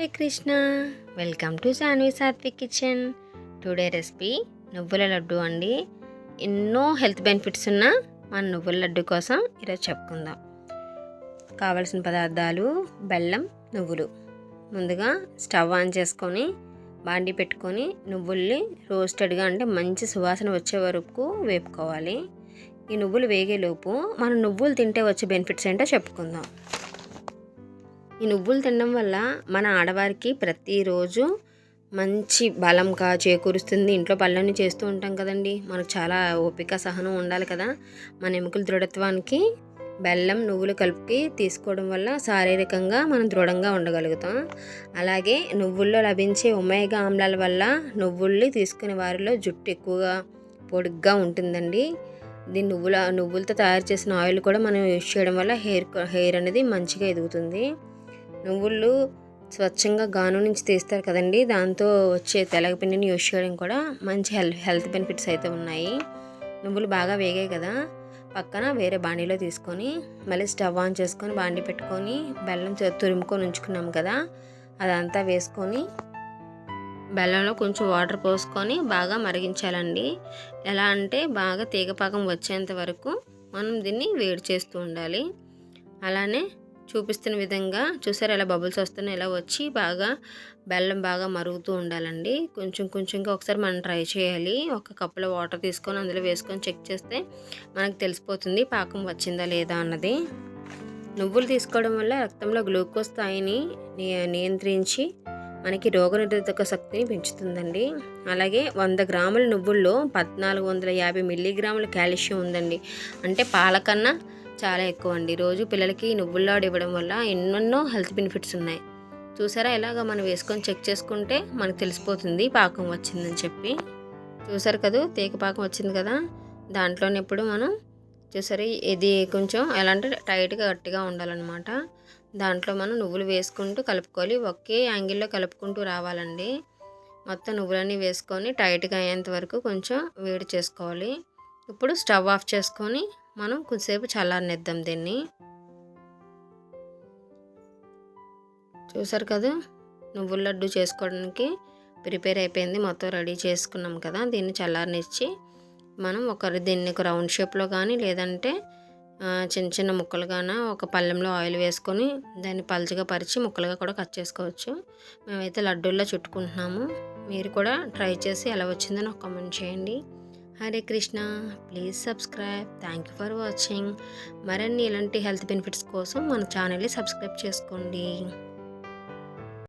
Hare Krishna. Welcome to Sanvi Satvik kitchen. Today recipe నువ్వుల లడ్డు అండి. ఎన్నో హెల్త్ బెనిఫిట్స్ ఉన్న మన నువ్వుల లడ్డు కోసం ఈరోజు చెప్పుకుందాం. కావలసిన పదార్థాలు బెల్లం నువ్వులు. ముందుగా స్టవ్ ఆన్ చేసుకొని బాండి పెట్టుకొని నువ్వుల్ని రోస్టెడ్గా అంటే మంచి సువాసన వచ్చే వరకు వేపుకోవాలి. ఈ నువ్వులు వేగేలోపు మనం నువ్వులు తింటే వచ్చే బెనిఫిట్స్ ఏంటో చెప్పుకుందాం. ఈ నువ్వులు తినడం వల్ల మన ఆడవారికి ప్రతిరోజు మంచి బలంగా చేకూరుస్తుంది. ఇంట్లో పనులన్నీ చేస్తూ ఉంటాం కదండి. మనకు చాలా ఓపిక సహనం ఉండాలి కదా. మన ఎముకల దృఢత్వానికి బెల్లం నువ్వులు కలిపి తీసుకోవడం వల్ల శారీరకంగా మనం దృఢంగా ఉండగలుగుతాం. అలాగే నువ్వుల్లో లభించే ఉమేగా ఆమ్లాల వల్ల నువ్వుల్ని తీసుకునే వారిలో జుట్టు ఎక్కువగా పొడుగ్గా ఉంటుందండి. దీని నువ్వుల నువ్వులతో తయారు చేసిన ఆయిల్ కూడా మనం యూజ్ చేయడం వల్ల హెయిర్ హెయిర్ అనేది మంచిగా ఎదుగుతుంది. నువ్వులు స్వచ్ఛంగా గాను నుంచి తీస్తారు కదండి. దాంతో వచ్చే తెలగపిండిని యూజ్ చేయడం కూడా మంచి హెల్త్ హెల్త్ బెనిఫిట్స్ అయితే ఉన్నాయి. నువ్వులు బాగా వేగాయి కదా. పక్కన వేరే బాండీలో తీసుకొని మళ్ళీ స్టవ్ ఆన్ చేసుకొని బాండీ పెట్టుకొని బెల్లం తురుముకొని ఉంచుకున్నాం కదా. అదంతా వేసుకొని బెల్లంలో కొంచెం వాటర్ పోసుకొని బాగా మరిగించాలండి. ఎలా అంటే బాగా తీగపాకం వచ్చేంత వరకు మనం దీన్ని వేడి చేస్తూ ఉండాలి. అలానే చూపిస్తున్న విధంగా చూసారు ఎలా బబుల్స్ వస్తున్నాయి ఎలా వచ్చి బాగా బెల్లం బాగా మరుగుతూ ఉండాలండి. కొంచెం కొంచెంగా ఒకసారి మనం ట్రై చేయాలి. ఒక కప్పులో వాటర్ తీసుకొని అందులో వేసుకొని చెక్ చేస్తే మనకు తెలిసిపోతుంది పాకం వచ్చిందా లేదా అన్నది. నువ్వులు తీసుకోవడం వల్ల రక్తంలో గ్లూకోజ్ స్థాయిని నియంత్రించి మనకి రోగనిరోధక శక్తిని పెంచుతుందండి. అలాగే వంద గ్రాముల నువ్వుల్లో పద్నాలుగు వందల యాభై మిల్లీగ్రాముల కాల్షియం ఉందండి. అంటే పాలకన్నా చాలా ఎక్కువ అండి రోజు పిల్లలకి నువ్వుల్లాడు ఇవ్వడం వల్ల ఎన్నెన్నో హెల్త్ బెనిఫిట్స్ ఉన్నాయి. చూసారా? ఎలాగ మనం వేసుకొని చెక్ చేసుకుంటే మనకు తెలిసిపోతుంది పాకం వచ్చిందని చెప్పి. చూసారు కదా? తీగ పాకం వచ్చింది కదా? దాంట్లోనే ఇప్పుడు మనం చూసారు? ఇది కొంచెం ఎలా అంటే టైట్గా గట్టిగా ఉండాలన్నమాట. దాంట్లో మనం నువ్వులు వేసుకుంటూ కలుపుకోవాలి. ఒకే యాంగిల్లో కలుపుకుంటూ రావాలండి. మొత్తం నువ్వులన్నీ వేసుకొని టైట్గా అయ్యేంత వరకు కొంచెం వేడి చేసుకోవాలి. ఇప్పుడు స్టవ్ ఆఫ్ చేసుకొని మనం కొద్దిసేపు చల్లారనిద్దాం దీన్ని. చూసారు కదా? నువ్వుల లడ్డు చేసుకోవడానికి ప్రిపేర్ అయిపోయింది. మొత్తం రెడీ చేసుకున్నాం కదా? దీన్ని చల్లారనిచ్చి మనం ఒకరి దీన్ని ఒక రౌండ్ షేప్లో కానీ లేదంటే చిన్న చిన్న ముక్కలుగాన ఒక పళ్ళెంలో ఆయిల్ వేసుకొని దాన్ని పలుచగా పరిచి ముక్కలుగా కూడా కట్ చేసుకోవచ్చు. మేమైతే లడ్డూల్లో చుట్టుకుంటున్నాము. మీరు కూడా ట్రై చేసి ఎలా వచ్చిందో నాకు కామెంట్ చేయండి. Hare Krishna. Please subscribe thank you for watching మరిన్ని ఇలాంటి హెల్త్ బెనిఫిట్స్ కోసం మన ఛానల్ని సబ్స్క్రైబ్ చేసుకోండి.